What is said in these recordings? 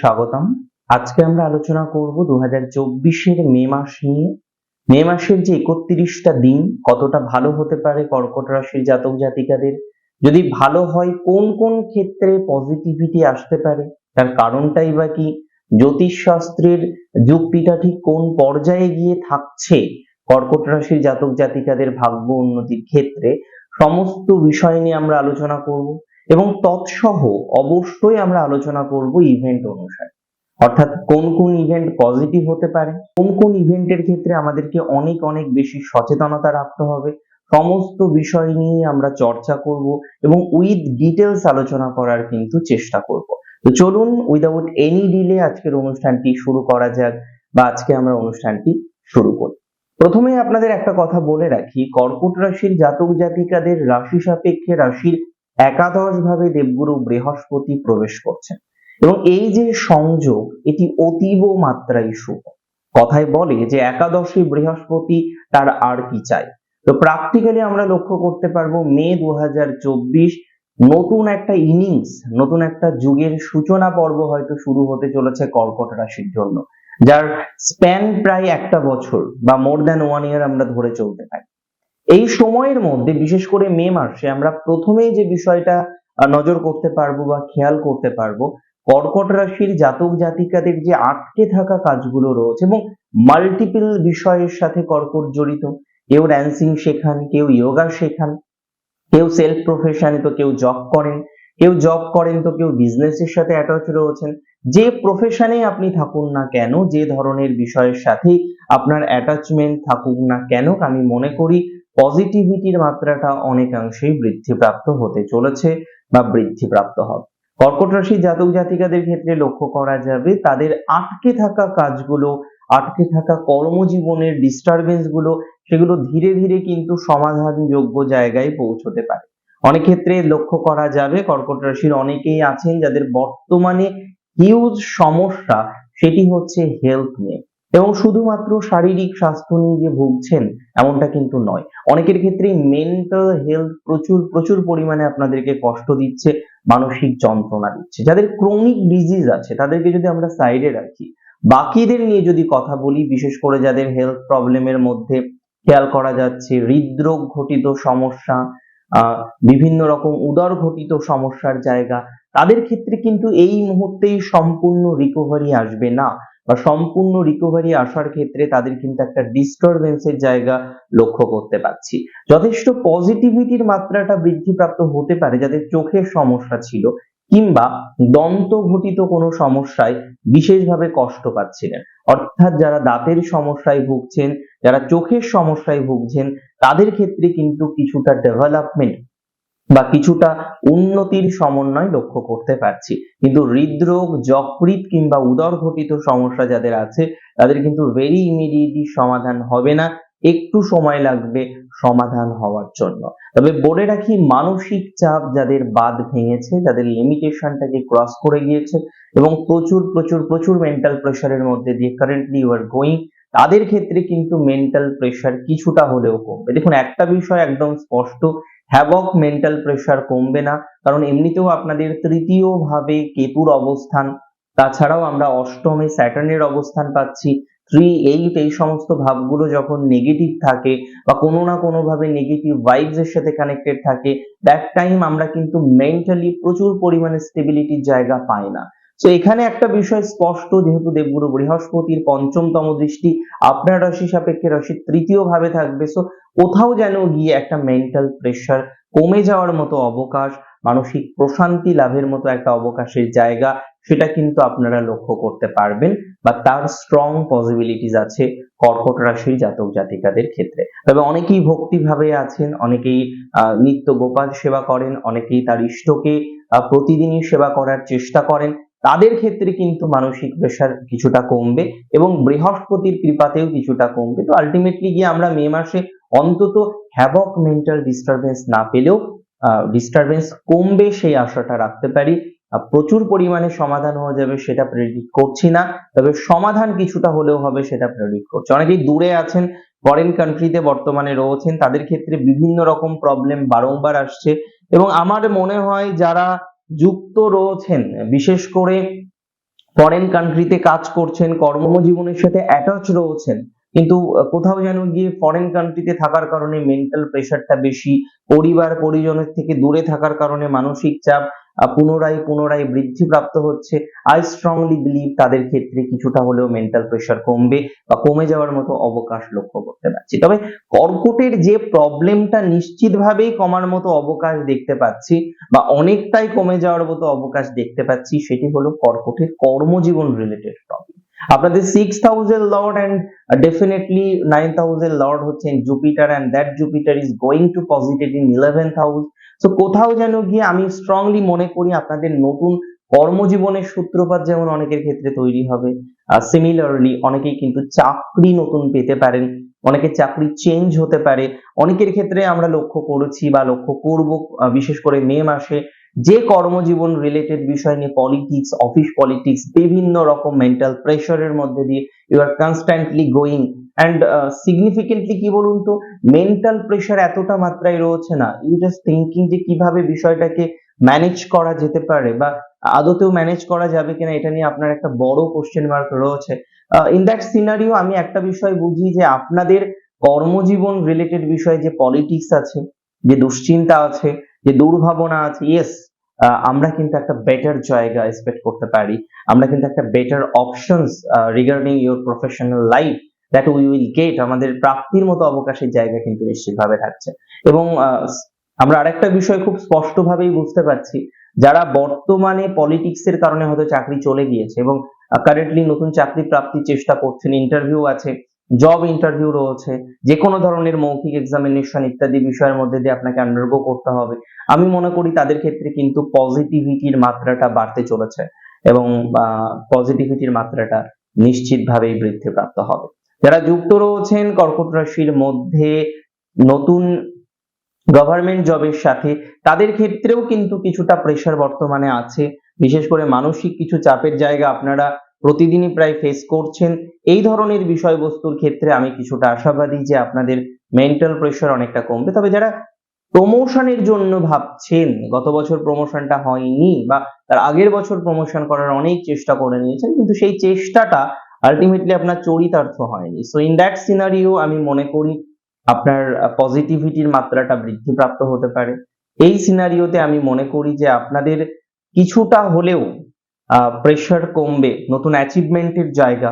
স্বাগতম। আজকে আমরা আলোচনা করব দু হাজার চব্বিশের মে মাস নিয়ে। মে মাসের যে একত্রিশটা দিন, কতটা ভালো হতে পারে কর্কট রাশির জাতক জাতিকাদের? যদি ভালো হয়, কোন কোন ক্ষেত্রে পজিটিভিটি আসতে পারে? তার কারণটাই বা কি? জ্যোতিষ শাস্ত্রের যুক্তিটা ঠিক কোন পর্যায়ে গিয়ে থাকছে কর্কট রাশির জাতক জাতিকাদের ভাগ্য উন্নতির ক্ষেত্রে? সমস্ত বিষয় নিয়ে আমরা আলোচনা করব। এবং তৎসহ অবশ্যই আমরা আলোচনা করব ইভেন্ট অনুসারে। অর্থাৎ কোন কোন ইভেন্ট পজিটিভ হতে পারে, কোন কোন ইভেন্টের ক্ষেত্রে আমাদেরকে অনেক অনেক বেশি সচেতনতা রাখতে হবে, সমস্ত বিষয় নিয়ে আমরা চর্চা করব এবং উইথ ডিটেলস আলোচনা করার কিন্তু চেষ্টা করব। তো চলুন উইদাউট এনি ডিলে আজকের অনুষ্ঠানটি শুরু করা যাক বা আজকে আমরা অনুষ্ঠানটি শুরু করি। প্রথমে আপনাদের একটা কথা বলে রাখি, কর্কট রাশির জাতক জাতিকাদের রাশি সাপেক্ষে রাশির একাদশ ভাবে দেবগুরু বৃহস্পতি প্রবেশ করছেন। এবং এই যে সংযোগ, এটি অতীব মাত্রায় শুভ। কথায় বলে যে একাদশী বৃহস্পতি তার আর কি চাই? তো প্র্যাকটিক্যালি আমরা লক্ষ্য করতে পারব, মে দু হাজার চব্বিশ নতুন একটা ইনিংস নতুন একটা যুগের সূচনা পর্ব হয়তো শুরু হতে চলেছে কর্কট রাশির জন্য, যার স্প্যান প্রায় একটা বছর বা মোর দ্যান ওয়ান ইয়ার আমরা ধরে চলতে পারি এই সময়ের মধ্যে, বিশেষ করে মে মাসে, আমরা প্রথমেই যে বিষয়টা নজর করতে পারব বা খেয়াল করতে পারব, কর্কট রাশির জাতক জাতিকাদের যে আটকে থাকা কাজগুলো রয়েছে এবং মাল্টিপল বিষয়ের সাথে কর্কট জড়িত, কেউ ড্যান্সিং শেখান, কেউ ইয়োগা শেখান, কেউ সেলফ প্রফেশনে তো কেউ জব করেন, কেউ জব করেন তো কেউ বিজনেসের সাথে অ্যাটাচ রয়েছেন, যে প্রফেশনে আপনি থাকুন না কেন, যে ধরনের বিষয়ের সাথে আপনার অ্যাটাচমেন্ট থাকুক না কেন, আমি মনে করি পজিটিভিটির মাত্রাটা অনেকাংশেই বৃদ্ধিপ্রাপ্ত হতে চলেছে বা বৃদ্ধিপ্রাপ্ত হবে। কর্কট রাশির জাতক জাতিকাদের ক্ষেত্রে লক্ষ্য করা যাবে, তাদের আটকে থাকা কাজগুলো, আটকে থাকা কর্মজীবনের ডিস্টারবেন্সগুলো সেগুলো ধীরে ধীরে কিন্তু সমাধানযোগ্য জায়গায় পৌঁছতে পারে। অনেক ক্ষেত্রে লক্ষ্য করা যাবে, কর্কট রাশির অনেকেই আছেন যাদের বর্তমানে হিউজ সমস্যা, সেটি হচ্ছে হেলথ নিয়ে। এবং শুধুমাত্র শারীরিক স্বাস্থ্য নিয়ে যে ভুগছেন, এমনটা কিন্তু নয়। অনেকের ক্ষেত্রে মেন্টাল হেলথ প্রচুর প্রচুর পরিমাণে আপনাদেরকে কষ্ট দিচ্ছে, মানসিক যন্ত্রণা দিচ্ছে। যাদের ক্রনিক ডিজিজ আছে, তাদেরকে যদি আমরা সাইডে রাখি, বাকিদের নিয়ে যদি কথা বলি, বিশেষ করে যাদের হেলথ প্রবলেমের মধ্যে খেয়াল করা যাচ্ছে, হৃদরোগ ঘটিত সমস্যা বিভিন্ন রকম উদর ঘটিত সমস্যার জায়গা, তাদের ক্ষেত্রে কিন্তু এই মুহূর্তেই সম্পূর্ণ রিকভারি আসবে না। বা সম্পূর্ণ রিকভারি আসার ক্ষেত্রে তাদের কিন্তু একটা ডিস্টারবেন্সের জায়গা লক্ষ্য করতে পারছি। যথেষ্ট পজিটিভিটির মাত্রাটা বৃদ্ধিপ্রাপ্ত হতে পারে যাদের চোখের সমস্যা ছিল কিংবা দন্ত ঘটিত কোনো সমস্যায় বিশেষভাবে কষ্ট পাচ্ছিলেন। অর্থাৎ যারা দাঁতের সমস্যায় ভুগছেন, যারা চোখের সমস্যায় ভুগছেন, তাদের ক্ষেত্রে কিন্তু কিছুটা ডেভেলপমেন্ট বা কিছুটা উন্নতির সমন্বয় লক্ষ্য করতে পারছি। কিন্তু হৃদরোগ যকৃত কিংবা উদর ঘটিত সমস্যা যাদের আছে, তাদের কিন্তু ভেরি ইমিডিয়েটলি সমাধান হবে না। একটু সময় লাগবে সমাধান হওয়ার জন্য। তবে বলে রাখি, মানসিক চাপ যাদের বাদ ভেঙেছে, যাদের লিমিটেশনটাকে ক্রস করে গিয়েছে এবং প্রচুর প্রচুর প্রচুর মেন্টাল প্রেশারের মধ্যে দিয়ে কারেন্টলি ইউ আর গোয়িং তাদের ক্ষেত্রে কিন্তু মেন্টাল প্রেশার কিছুটা হলেও কমবে। দেখুন, একটা বিষয় একদম স্পষ্ট হ্যাবক মেন্টাল প্রেশার কমবে না। কারণ এমনিতেও আপনাদের তৃতীয় ভাবে কেতুর অবস্থান, তাছাড়াও আমরা অষ্টমে স্যাটার্নের অবস্থান পাচ্ছি। থ্রি এইট এই সমস্ত ভাবগুলো যখন নেগেটিভ থাকে বা কোনো না কোনো ভাবে নেগেটিভ ভাইবস এর সাথে কানেক্টেড থাকে দ্যাট টাইম আমরা কিন্তু মেন্টালি প্রচুর পরিমাণে স্টেবিলিটির জায়গা পাই না। তো এখানে একটা বিষয় স্পষ্ট, যেহেতু দেবগুরু বৃহস্পতির পঞ্চমতম দৃষ্টি, আপনার রাশি সাপেক্ষে রাশির তৃতীয় ভাবে থাকবে। সো কোথাও যেন গিয়ে একটা মেন্টাল প্রেশার কমে যাওয়ার মতো অবকাশ, মানসিক প্রশান্তি লাভের মতো একটা অবকাশের জায়গা, সেটা কিন্তু আপনারা লক্ষ্য করতে পারবেন বা তার স্ট্রং পসিবিলিটিস আছে কর্কট রাশির জাতক জাতিকাদের ক্ষেত্রে। তবে অনেকেই ভক্তিভাবে আছেন, অনেকেই নিত্য গোপাল সেবা করেন, অনেকেই তার ইষ্টকে প্রতিদিনই সেবা করার চেষ্টা করেন। তাদের ক্ষেত্রে কিন্তু মানসিক প্রেশার কিছুটা কমবে এবং বৃহস্পতির কৃপাতেও কিছুটা কমবে। তো আলটিমেটলি গিয়ে আমরা মে মাসে অন্তত হ্যাবক মেন্টাল ডিস্টারবেন্স না পেলেও ডিস্টারবেন্স কমবে সেই আশাটা রাখতে পারি। প্রচুর পরিমাণে সমাধান হয়ে যাবে সেটা প্রেডিক্ট করছি না, তবে সমাধান কিছুটা হলেও হবে সেটা প্রেডিক্ট করছি। অনেকেই দূরে আছেন ফরেন কান্ট্রিতে বর্তমানে রয়েছেন, তাদের ক্ষেত্রে বিভিন্ন রকম প্রবলেম বারংবার আসছে। এবং আমার মনে হয় যারা যুক্ত রয়েছেন। বিশেষ করে ফরেন কান্ট্রিতে কাজ করছেন, কর্মজীবনের সাথে অ্যাটাচ রয়েছেন। কিন্তু কোথাও যেন গিয়ে ফরেন কান্ট্রিতে থাকার কারণে মেন্টাল প্রেশারটা বেশি পরিবার পরিজনের থেকে দূরে থাকার কারণে মানসিক চাপ পুনরায় পুনরায় বৃদ্ধিপ্রাপ্ত হচ্ছে আই স্ট্রংলি বিলিভ তাদের ক্ষেত্রে কিছুটা হলেও মেন্টাল প্রেশার কমবে বা কমে যাওয়ার মতো অবকাশ লক্ষ্য করতে পারছি। তবে কর্কটের যে প্রবলেমটা নিশ্চিতভাবেই কমার মতো অবকাশ দেখতে পাচ্ছি বা অনেকটাই কমে যাওয়ার মতো অবকাশ দেখতে পাচ্ছি, সেটি হলো কর্কটের কর্মজীবন রিলেটেড প্রবলেম আপনাদের six thousand lord and definitely nine thousand lord হচ্ছেন Jupiter and that Jupiter is going to positive in eleventh house তো কোথাও যেন গিয়ে আমি স্ট্রংলি মনে করি আপনাদের নতুন কর্মজীবনের সূত্রপাত যেমন অনেকের ক্ষেত্রে তৈরি হবে। সিমিলারলি অনেকেই কিন্তু চাকরি নতুন পেতে পারেন, অনেকের চাকরি চেঞ্জ হতে পারে। অনেকের ক্ষেত্রে আমরা লক্ষ্য করেছি বা লক্ষ্য করব বিশেষ করে মে মাসে যে কর্মজীবন রিলেটেড বিষয় নিয়ে পলিটিক্স অফিস পলিটিক্স বিভিন্ন রকম মেন্টাল প্রেশারের মধ্যে দিয়ে you are constantly going and significantly কি বলুন তো? মেন্টাল প্রেশার এতটা মাত্রায় রয়েছে না। ইউ জাস্ট থিঙ্কিং যে কীভাবে বিষয়টাকে ম্যানেজ করা যেতে পারে বা আদতেও ম্যানেজ করা যাবে কিনা এটা নিয়ে আপনার একটা বড় কোশ্চেন মার্ক রয়েছে। ইন দ্যাট সিনারিও আমি একটা বিষয় বুঝি যে আপনাদের কর্মজীবন রিলেটেড বিষয়ে যে পলিটিক্স আছে, যে দুশ্চিন্তা আছে, যে দুর্ভাবনা আছে ইয়েস আমরা কিন্তু একটা বেটার জায়গা এক্সপেক্ট করতে পারি। আমরা কিন্তু একটা better options regarding your professional life that we will get আমাদের প্রাপ্তির মতো অবকাশের জায়গা কিন্তু নিশ্চিতভাবে থাকছে। এবং আমরা আরেকটা বিষয় খুব স্পষ্টভাবেই বুঝতে পারছি, যারা বর্তমানে পলিটিক্স এর কারণে হয়তো চাকরি চলে গিয়েছে এবং কারেন্টলি নতুন চাকরি প্রাপ্তির চেষ্টা করছেন ইন্টারভিউ আছে জব ইন্টারভিউ রয়েছে যে কোনো ধরনের মৌখিক এক্সামিনেশন ইত্যাদি বিষয়ের মধ্যে দিয়ে আপনাকে আন্ডারগো করতে হবে। আমি মনে করি তাদের ক্ষেত্রে কিন্তু পজিটিভিটির মাত্রাটা বাড়তে চলেছে এবং পজিটিভিটির মাত্রাটা নিশ্চিতভাবেই বৃদ্ধিপ্রাপ্ত হবে। যারা যুক্ত রয়েছেন কর্কট রাশির মধ্যে নতুন গভর্নমেন্ট জবের সাথে, তাদের ক্ষেত্রেও কিন্তু কিছুটা প্রেশার বর্তমানে আছে। বিশেষ করে মানসিক কিছু চাপের জায়গা আপনারা প্রতিদিনই প্রায় ফেস করছেন। এই ধরনের বিষয়বস্তুর ক্ষেত্রে আমি কিছুটা আশাবাদী যে আপনাদের মেন্টাল প্রেশার অনেকটা কমবে। তবে যারা প্রমোশনের জন্য ভাবছেন, গত বছর প্রমোশনটা হয়নি বা তার আগের বছর প্রমোশন করার অনেক চেষ্টা করে নিয়েছেন, কিন্তু সেই চেষ্টাটা আলটিমেটলি আপনার চরিতার্থ হয়নি। সো ইন দ্যাট সিনারিও আমি মনে করি আপনার পজিটিভিটির মাত্রাটা বৃদ্ধিপ্রাপ্ত হতে পারে। এই সিনারিওতে আমি মনে করি যে আপনাদের কিছুটা হলেও প্রেশার কমবে, নতুন অ্যাচিভমেন্টের জায়গা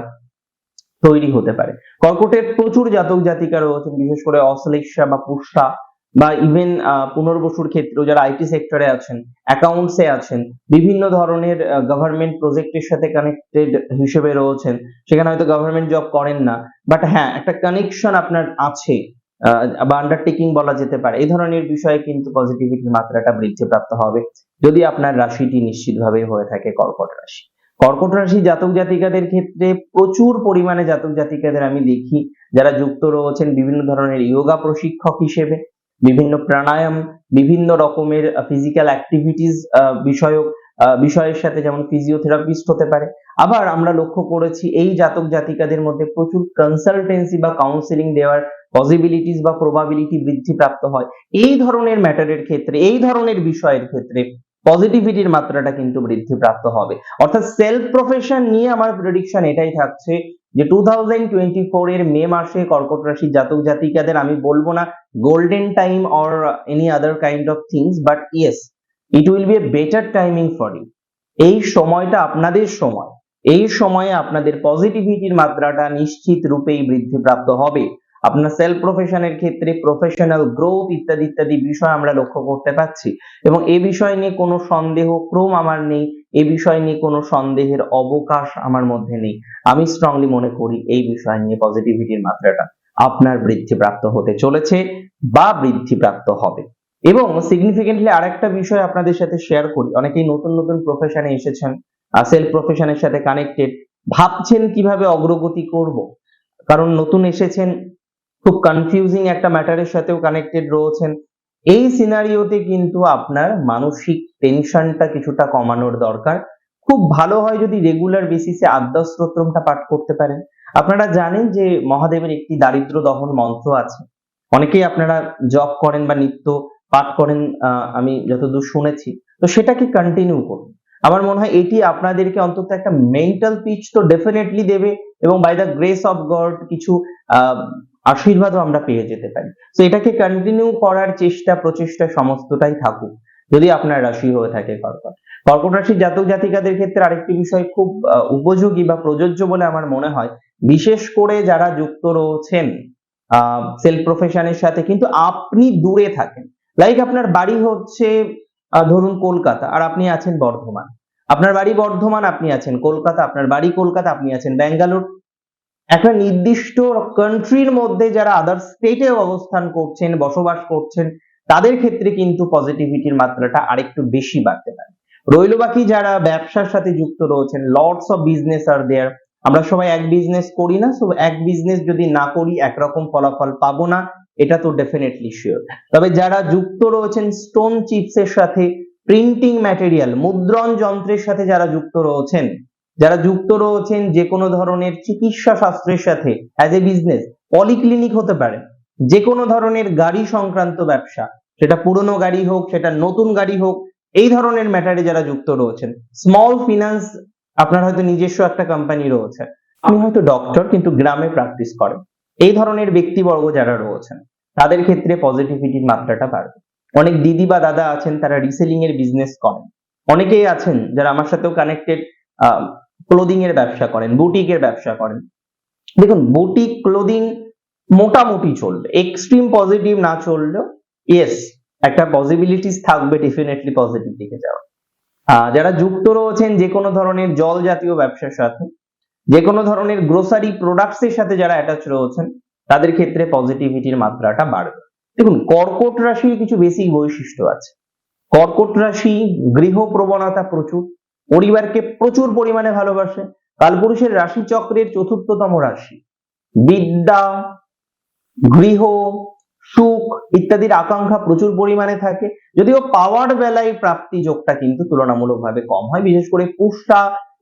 তৈরি হতে পারে। কর্কটের প্রচুর জাতক জাতিকা রয়েছেন, বিশেষ করে অশ্লেষা বা পুষ্টা বা ইভেন পুনর্বসুর ক্ষেত্রেও যারা আইটি সেক্টরে আছেন অ্যাকাউন্টসে আছেন, বিভিন্ন ধরনের গভর্নমেন্ট প্রজেক্টের সাথে কানেক্টেড হিসেবে রয়েছেন। সেখানে হয়তো গভর্নমেন্ট জব করেন না বাট হ্যাঁ একটা কানেকশন আপনার আছে বা আন্ডারটেকিং বলা যেতে পারে। এই ধরনের বিষয়ে কিন্তু পজিটিভিটির মাত্রাটা বৃদ্ধিপ্রাপ্ত হবে। যদি আপনার রাশিটি নিশ্চিতভাবে হয়ে থাকে কর্কট রাশি। কর্কট রাশি জাতক জাতিকাদের ক্ষেত্রে প্রচুর পরিমাণে জাতক জাতিকাদের আমি দেখি, যারা যুক্ত রয়েছেন বিভিন্ন ধরনের যোগা প্রশিক্ষক হিসেবে, বিভিন্ন প্রাণায়াম, বিভিন্ন রকমের ফিজিক্যাল অ্যাক্টিভিটিস বিষয়ক বিষয়ের সাথে যেমন ফিজিওথেরাপিস্ট হতে পারে। আবার আমরা লক্ষ্য করেছি, এই জাতক জাতিকাদের মধ্যে প্রচুর কনসালটেন্সি বা কাউন্সিলিং দেওয়ার পসিবিলিটিস বা প্রবাবিলিটি বৃদ্ধি প্রাপ্ত হয়। এই ধরনের ম্যাটারের ক্ষেত্রে, এই ধরনের বিষয়ের ক্ষেত্রে পজিটিভিটির মাত্রাটা কিন্তু বৃদ্ধি প্রাপ্ত হবে। অর্থাৎ সেলফ প্রফেশন নিয়ে আমার প্রেডিকশন এটাই থাকছে যে টু এর মে মাসে কর্কট রাশির জাতক জাতিকাদের, আমি বলব না golden time or any other kind of things but yes it will be a better timing for you এই সময়টা আপনাদের সময়। এই সময়ে আপনাদের পজিটিভিটির মাত্রাটা নিশ্চিত রূপেই বৃদ্ধিপ্রাপ্ত হবে। আপনার সেলফ প্রফেশনের ক্ষেত্রে প্রফেশনাল গ্রোথ ইত্যাদি ইত্যাদি বিষয় আমরা লক্ষ্য করতে পাচ্ছি এবং এ বিষয় নিয়ে কোনো সন্দেহ, ক্রম আমার নেই। এ বিষয় নিয়ে কোনো সন্দেহের অবকাশ আমার মধ্যে নেই। আমি স্ট্রংলি মনে করি এই বিষয় নিয়ে পজিটিভিটির মাত্রাটা আপনার বৃদ্ধিপ্রাপ্ত হতে চলেছে বা বৃদ্ধিপ্রাপ্ত হবে। এবং সিগনিফিকেন্টলি আরেকটা বিষয় আপনাদের সাথে শেয়ার করি। অনেকেই নতুন নতুন প্রফেশনে এসেছেন সেলফ প্রফেশনের সাথে কানেক্টেড ভাবছেন কীভাবে অগ্রগতি করব? কারণ নতুন এসেছেন খুব কনফিউজিং একটা ম্যাটারের সাথেও কানেক্টেড রয়েছেন। এই সিনারিওতে কিন্তু আপনার মানসিক টেনশনটা কিছুটা কমানোর দরকার। খুব ভালো হয় যদি রেগুলার বেসিসে আদ্যা স্তোত্রমটা পাঠ করতে পারেন। আপনারা জানেন যে মহাদেবের একটি দারিদ্র দহন মন্ত্র আছে। অনেকেই আপনারা জব করেন বা নিত্য পাঠ করেন আমি যতদূর শুনেছি। তো সেটাকে কন্টিনিউ করুন। আমার মনে হয় এটি আপনাদেরকে অন্তত একটা মেন্টাল পিচ তো ডেফিনেটলি দেবে এবং by the grace of God কিছু আশীর্বাদও আমরা পেয়ে যেতে পারি। তো এটাকে কন্টিনিউ করার চেষ্টা, প্রচেষ্টা সমস্তটাই থাকুক, যদি আপনার রাশি হয়ে থাকে কর্কট। কর্কট রাশির জাতক জাতিকাদের ক্ষেত্রে আরেকটি বিষয় খুব উপযোগী বা প্রযোজ্য বলে আমার মনে হয়। বিশেষ করে যারা যুক্ত রয়েছেন সেলফ প্রফেশনের সাথে, কিন্তু আপনি দূরে থাকেন। লাইক আপনার বাড়ি হচ্ছে ধরুন কলকাতা, আর আপনি আছেন বর্ধমান। আপনার বাড়ি বর্ধমান, আপনি আছেন কলকাতা, আপনার বাড়ি কলকাতা, আপনি আছেন ব্যাঙ্গালোর। একটা নির্দিষ্ট কান্ট্রির মধ্যে যারা আদার স্টেটে অবস্থান করছেন, বসবাস করছেন, তাদের ক্ষেত্রে কিন্তু পজিটিভিটির মাত্রাটা আরেকটু বেশি বাড়তে পারে। রইল বাকি যারা ব্যবসার সাথে যুক্ত রয়েছেন lots of business are there আমরা সবাই এক বিজনেস করি না সো এক বিজনেস যদি না করি, একরকম ফলাফল পাবো না, এটা তো ডেফিনেটলি শিওর তবে যারা যুক্ত রয়েছেন স্টোন চিপসের সাথে প্রিন্টিং ম্যাটেরিয়াল মুদ্রণ যন্ত্রের সাথে যারা যুক্ত রয়েছেন যারা যুক্ত রয়েছেন যে কোনো ধরনের চিকিৎসা শাস্ত্রের সাথে অ্যাজ এ বিজনেস পলিক্লিনিক হতে পারে যে কোনো ধরনের গাড়ি সংক্রান্ত ব্যবসা, সেটা পুরনো গাড়ি হোক, সেটা নতুন গাড়ি হোক, এই ধরনের ম্যাটারে যারা যুক্ত রয়েছেন স্মল ফিনান্স আপনার হয়তো নিজস্ব একটা কোম্পানি রয়েছে, আপনি হয়তো ডক্টর কিন্তু গ্রামে প্র্যাকটিস করেন, এই ধরনের ব্যক্তিবর্গ যারা রয়েছেন, তাদের ক্ষেত্রে পজিটিভিটির মাত্রাটা বাড়বে। অনেক দিদি বা দাদা আছেন, তারা রিসেলিং এর বিজনেস করেন, অনেকেই আছেন যারা আমার সাথেও কানেক্টেড ক্লোদিং এর ব্যবসা করেন বুটিকের ব্যবসা করেন। দেখুন বুটিক ক্লোদিং মোটামুটি চলবে। এক্সট্রিম পজিটিভ না চললেও ইয়েস একটা পসিবিলিটিস থাকবে ডেফিনেটলি পজিটিভ দিকে যাওয়া যারা যুক্ত রয়েছেন যে কোনো ধরনের জল জাতীয় ব্যবসার সাথে যে কোনো ধরনের গ্রোসারি প্রোডাক্টস এর সাথে যারা অ্যাটাচ রয়েছেন, তাদের ক্ষেত্রে পজিটিভিটির মাত্রাটা বাড়বে। দেখুন, কর্কট রাশির কিছু বেসিক বৈশিষ্ট্য আছে। কর্কট রাশি, গৃহ প্রবণতা প্রচুর। পরিবারকে প্রচুর পরিমাণে ভালোবাসে। কালপুরুষের রাশি চক্রের চতুর্থতম রাশি। বিদ্যা, গৃহ, সুখ ইত্যাদির আকাঙ্ক্ষা প্রচুর পরিমাণে থাকে। যদিও পাওয়ার বেলায় প্রাপ্তি যোগটা কিন্তু তুলনামূলকভাবে কম হয়। বিশেষ করে পুষ্টা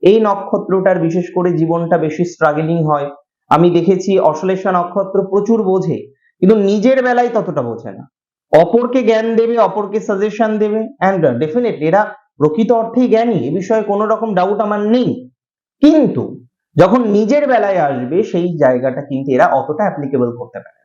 এই নক্ষত্রটার বিশেষ করে জীবনটা বেশি স্ট্রাগলিং হয়। আমি দেখেছি অশ্লেষা নক্ষত্র প্রচুর বোঝে, কিন্তু নিজের বেলায় ততটা বোঝে না। অপরকে জ্ঞান দেবে, অপরকে সাজেশন দেবে অ্যান্ড ডেফিনেটলি এরা প্রকৃত অর্থেই জ্ঞানী, এ বিষয়ে কোনো রকম ডাউট আমার নেই। কিন্তু যখন নিজের বেলায় আসবে, সেই জায়গাটা কিন্তু এরা অতটা অ্যাপ্লিকেবল করতে পারে।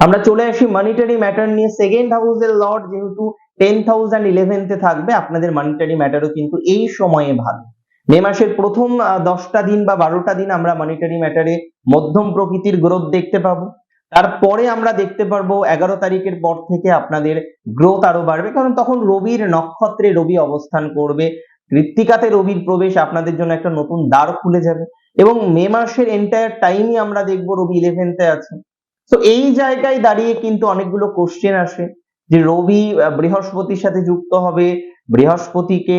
আমরা চলে আসি মনিটারি ম্যাটার নিয়ে। সেকেন্ড হাউসের লর্ড যেহেতু টেন থাউজেন্ড ইলেভেন্থে থাকবে, আপনাদের মনিটারি ম্যাটারও কিন্তু এই সময়ে ভালো। মে মাসের প্রথম দশটা দিন বা বারোটা দিন আমরা মনিটারি ম্যাটারে মধ্যম প্রকৃতির গ্রোথ দেখতে পাবো। তারপরে আমরা দেখতে পারব এগারো তারিখের পর থেকে আপনাদের গ্রোথ আরও বাড়বে। কারণ তখন রবির নক্ষত্রে রবি অবস্থান করবে। কৃত্তিকাতে রবির প্রবেশ আপনাদের জন্য একটা নতুন দ্বার খুলে যাবে। এবং মে মাসের এন্টায়ার টাইমই আমরা দেখব রবি ইলেভেন্থে আছে। তো এই জায়গায় দাঁড়িয়ে কিন্তু অনেকগুলো কোশ্চেন আসে যে রবি বৃহস্পতির সাথে যুক্ত হবে বৃহস্পতিকে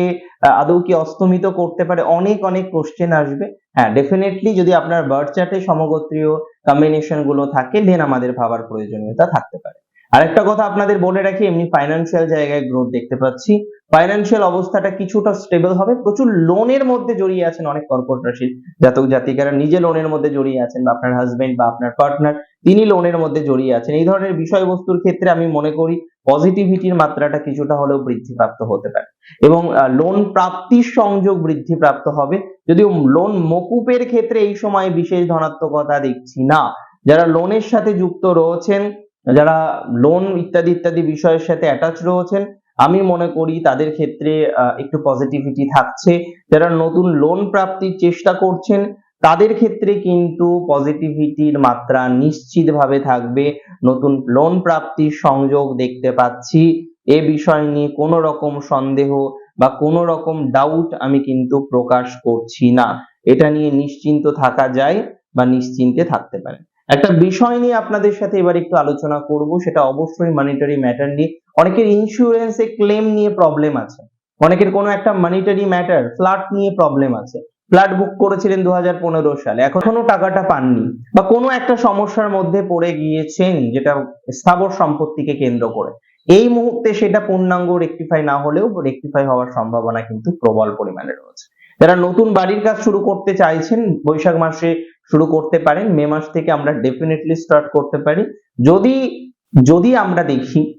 আদৌ কি অস্তমিত করতে পারে। অনেক অনেক কোশ্চেন আসবে। হ্যাঁ ডেফিনেটলি যদি আপনার বার্থ চার্টে সমগোত্রীয় কম্বিনেশনগুলো থাকে দেন আমাদের ভাবার প্রয়োজনীয়তা থাকতে পারে। আরেকটা কথা আপনাদের বলে রাখি, এমনি ফাইন্যান্সিয়াল জায়গায় গ্রোথ দেখতে পাচ্ছি। ফাইন্যান্সিয়াল অবস্থাটা কিছুটা স্টেবল হবে। প্রচুর লোনের মধ্যে জড়িয়ে আছেন অনেক কর্কট রাশির জাতক, জাতিকারা নিজে লোনের মধ্যে জড়িয়ে আছেন, বা আপনার হাজবেন্ড বা আপনার পার্টনার তিনি লোনের মধ্যে জড়িয়ে আছেন। এই ধরনের বিষয়বস্তুর ক্ষেত্রে আমি মনে করি পজিটিভিটির মাত্রাটা কিছুটা হলেও বৃদ্ধিপ্রাপ্ত হতে পারে। এবং লোন প্রাপ্তির সংযোগ বৃদ্ধিপ্রাপ্ত হবে। যদিও লোন মকুপের ক্ষেত্রে এই সময় বিশেষ ধনাত্মকতা দেখছি না। যারা লোনের সাথে যুক্ত রয়েছেন, যারা লোন ইত্যাদি ইত্যাদি বিষয়ের সাথে অ্যাটাচ রয়েছেন, আমি মনে করি তাদের ক্ষেত্রে একটু পজিটিভিটি থাকছে। যারা নতুন লোন প্রাপ্তির চেষ্টা করছেন তাদের ক্ষেত্রে কিন্তু পজিটিভিটির মাত্রা নিশ্চিতভাবে থাকবে। নতুন লোন প্রাপ্তির সংযোগ দেখতে পাচ্ছি। এ বিষয় নিয়ে কোনো রকম সন্দেহ বা কোনো রকম ডাউট আমি কিন্তু প্রকাশ করছি না। এটা নিয়ে নিশ্চিন্ত থাকা যায় বা নিশ্চিন্তে থাকতে পারে। একটা বিষয় নিয়ে আপনাদের সাথে এবার একটু আলোচনা করব, সেটা অবশ্যই মানিটারি ম্যাটার নিয়ে। অনেকের ইন্স্যুরেন্সে ক্লেম নিয়ে প্রবলেম আছে। অনেকের কোনো একটা মানিটারি ম্যাটার ফ্ল্যাট নিয়ে প্রবলেম আছে। ফ্ল্যাট বুক করেছিলেন দু হাজার পনেরো সালে। এখনও টাকাটা পাননি বা কোনো একটা সমস্যার মধ্যে পড়ে গিয়েছেন যেটা স্থাবর সম্পত্তিকে কেন্দ্র করে। এই মুহূর্তে সেটা পূর্ণাঙ্গ রেকটিফাই না হলেও রেকটিফাই হওয়ার সম্ভাবনা কিন্তু প্রবল পরিমাণে রয়েছে। যারা নতুন বাড়ির কাজ শুরু করতে চাইছেন, বৈশাখ মাসে শুরু করতে পারেন, মে মাস থেকে আমরা ডেফিনেটলি স্টার্ট করতে পারি। যদি যদি আমরা দেখি,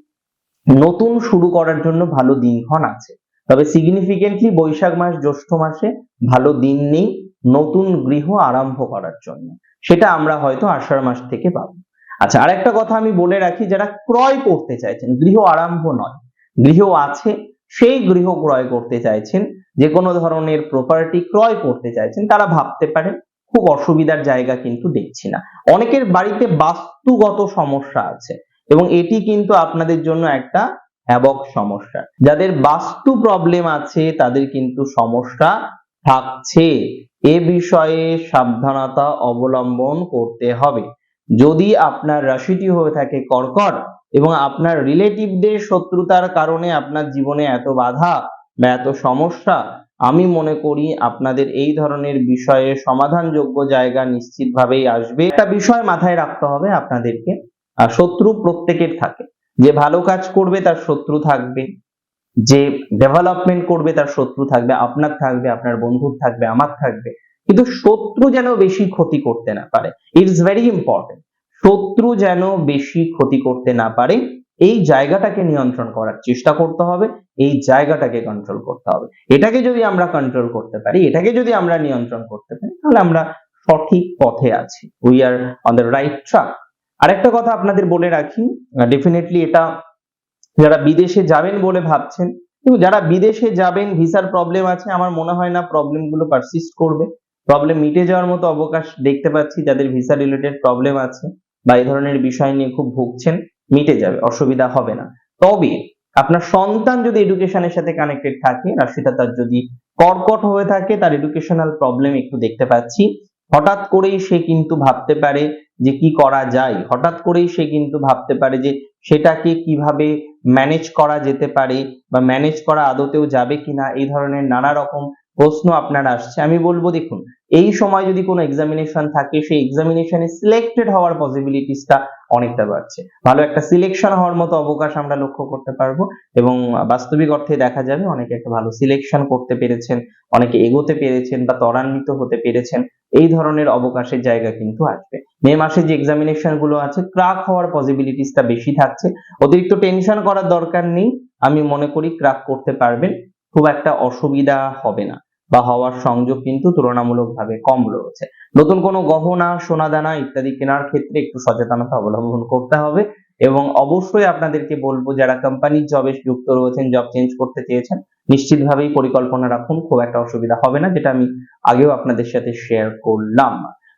নতুন শুরু করার জন্য ভালো দিনক্ষণ আছে। তবে সিগনিফিকেন্টলি বৈশাখ মাস, জ্যৈষ্ঠ মাসে ভালো দিন নেই, নতুন গৃহ আরম্ভ করার জন্য। সেটা আমরা হয়তো আষাঢ় মাস থেকে পাবো। আচ্ছা আরেকটা কথা আমি বলে রাখি, যারা ক্রয় করতে চাইছেন, গৃহ আরম্ভ নয়, গৃহ আছে, সেই গৃহ ক্রয় করতে চাইছেন, যে কোনো ধরনের প্রপার্টি ক্রয় করতে চাইছেন, তারা ভাবতে পারেন, খুব অসুবিধার জায়গা কিন্তু দেখছি না। অনেকের বাড়িতে বাস্তুগত সমস্যা আছে, এবং এটি কিন্তু আপনাদের জন্য একটা হ্যাবক সমস্যা। যাদের বাস্তু প্রবলেম আছে, তাদের কিন্তু সমস্যা থাকছে। এ বিষয়ে সাবধানতা অবলম্বন করতে হবে। যদি আপনার রাশিটি হয়ে থাকে কর্কট এবং আপনার রিলেটিভদের শত্রুতার কারণে আপনার জীবনে এত বাধা বা এত সমস্যা, আমি মনে করি আপনাদের এই ধরনের বিষয়ে সমাধানযোগ্য জায়গা নিশ্চিতভাবেই আসবে। একটা বিষয় মাথায় রাখতে হবে আপনাদেরকে শত্রু প্রত্যেকের থাকে। যে ভালো কাজ করবে তার শত্রু থাকবে, যে ডেভেলপমেন্ট করবে তার শত্রু থাকবে, আপনার থাকবে, আপনার বন্ধুর থাকবে, আমার থাকবে। কিন্তু শত্রু যেন বেশি ক্ষতি করতে না পারে। ইটস ভেরি ইম্পর্টেন্ট শত্রু যেন বেশি ক্ষতি করতে না পারে, এই জায়গাটাকে নিয়ন্ত্রণ করার চেষ্টা করতে হবে, এই জায়গাটাকে কন্ট্রোল করতে হবে। এটাকে যদি আমরা কন্ট্রোল করতে পারি, এটাকে যদি আমরা নিয়ন্ত্রণ করতে পারি, তাহলে আমরা সঠিক পথে আছি। We are on the right track আরেকটা কথা আপনাদের বলে রাখি ডেফিনেটলি এটা যারা বিদেশে যাবেন বলে ভাবছেন, কিন্তু যারা বিদেশে যাবেন ভিসার প্রবলেম আছে, আমার মনে হয় না প্রবলেমগুলো পারসিস্ট করবে। প্রবলেম মিটে যাওয়ার মতো অবকাশ দেখতে পাচ্ছি, যাদের ভিসা রিলেটেড প্রবলেম আছে বা এই ধরনের বিষয় নিয়ে খুব ভুগছেন, মিটে যাবে, অসুবিধা হবে না। তবে আপনার সন্তান যদি এডুকেশনের সাথে কানেক্টেড থাকে আর সেটা তার যদি কর্কট হয়ে থাকে, তার এডুকেশনাল প্রবলেম একটু দেখতে পাচ্ছি। হঠাৎ করেই সে কিন্তু ভাবতে পারে যে কি করা যায়। হঠাৎ করেই সে কিন্তু ভাবতে পারে যে সেটাকে কীভাবে ম্যানেজ করা যেতে পারে বা ম্যানেজ করা আদতেও যাবে কিনা, এই ধরনের নানা রকম প্রশ্ন আপনার আসছে। আমি বলব দেখুন এই সময় যদি কোনো এক্সামিনেশন থাকে, সেই এক্সামিনেশনে সিলেক্টেড হওয়ার পসিবিলিটিসটা অনেকটা বাড়ছে। ভালো একটা সিলেকশন হওয়ার মতো অবকাশ আমরা লক্ষ্য করতে পারব এবং বাস্তবিক অর্থে দেখা যাবে অনেকে একটা ভালো সিলেকশন করতে পেরেছেন, অনেকে এগোতে পেরেছেন বা ত্বরান্বিত হতে পেরেছেন, এই ধরনের অবকাশের জায়গা কিন্তু আসবে। মে মাসে যে এক্সামিনেশনগুলো আছে ক্রাক হওয়ার পসিবিলিটিসটা বেশি থাকছে। অতিরিক্ত টেনশন করার দরকার নেই। আমি মনে করি ক্রাক করতে পারবেন, খুব একটা অসুবিধা হবে না। বা হওয়ার সংযোগ কিন্তু তুলনামূলকভাবে কম রয়েছে। নতুন কোনো গহনা, সোনাদানা ইত্যাদি কেনার ক্ষেত্রে একটু সচেতনতা অবলম্বন করতে হবে এবং অবশ্যই আপনাদেরকে বলব, যারা কোম্পানির জবে যুক্ত রয়েছেন জব চেঞ্জ করতে চেয়েছেন, নিশ্চিতভাবেই পরিকল্পনা রাখুন। খুব একটা অসুবিধা হবে না, যেটা আমি আগেও আপনাদের সাথে শেয়ার করলাম।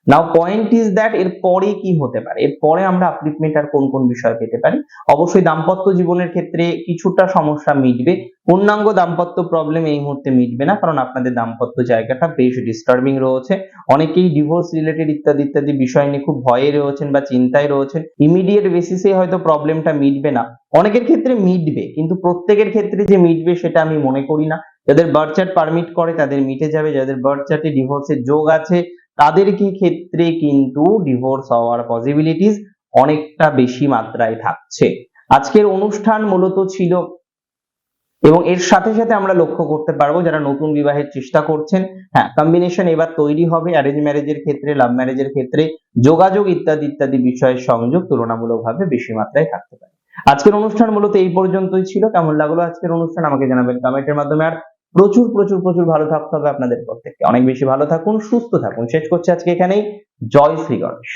নাও পয়েন্ট ইজ দ্যাট এর পরে কি হতে পারে? এর পরে আমরা আপলিফমেন্ট আর কোন কোন বিষয় পেতে পারি? অবশ্যই দাম্পত্য জীবনের ক্ষেত্রে কিছুটা সমস্যা মিটবে। পূর্ণাঙ্গ দাম্পত্য প্রবলেম এই মুহূর্তে মিটবে না, কারণ আপনাদের দাম্পত্য জায়গাটা বেশ ডিস্টার্বিং রয়েছে। অনেকেই ডিভোর্স রিলেটেড ইত্যাদি ইত্যাদি বিষয় নিয়ে খুব ভয়ে রয়েছেন বা চিন্তায় রয়েছেন। ইমিডিয়েট বেসিসে হয়তো প্রবলেমটা মিটবে না। অনেকের ক্ষেত্রে মিটবে, কিন্তু প্রত্যেকের ক্ষেত্রে যে মিটবে সেটা আমি মনে করি না। যাদের বার্থ চার্ট পারমিট করে তাদের মিটে যাবে। যাদের বার্থ চার্টে ডিভোর্সের যোগ আছে তাদের কি ক্ষেত্রে কিন্তু ডিভোর্স হওয়ার পসিবিলিটিস অনেকটা বেশি মাত্রায় থাকছে। আজকের অনুষ্ঠান মূলত ছিল এবং এর সাথে সাথে আমরা লক্ষ্য করতে পারব যারা নতুন বিবাহের চেষ্টা করছেন হ্যাঁ কম্বিনেশন এবার তৈরি হবে অ্যারেঞ্জ ম্যারেজের ক্ষেত্রে লাভ ম্যারেজের ক্ষেত্রে, যোগাযোগ ইত্যাদি ইত্যাদি বিষয়ের সংযোগ তুলনামূলকভাবে বেশি মাত্রায় থাকতে পারে। আজকের অনুষ্ঠান মূলত এই পর্যন্তই ছিল। কেমন লাগল আজকের অনুষ্ঠান আমাকে জানাবেন কমেন্টের মাধ্যমে। আর প্রচুর প্রচুর প্রচুর ভালো থাকতে হবে আপনাদের প্রত্যেককে। অনেক বেশি ভালো থাকুন, সুস্থ থাকুন। শেষ করছি আজকে এখানেই। জয় শ্রী গণেশ।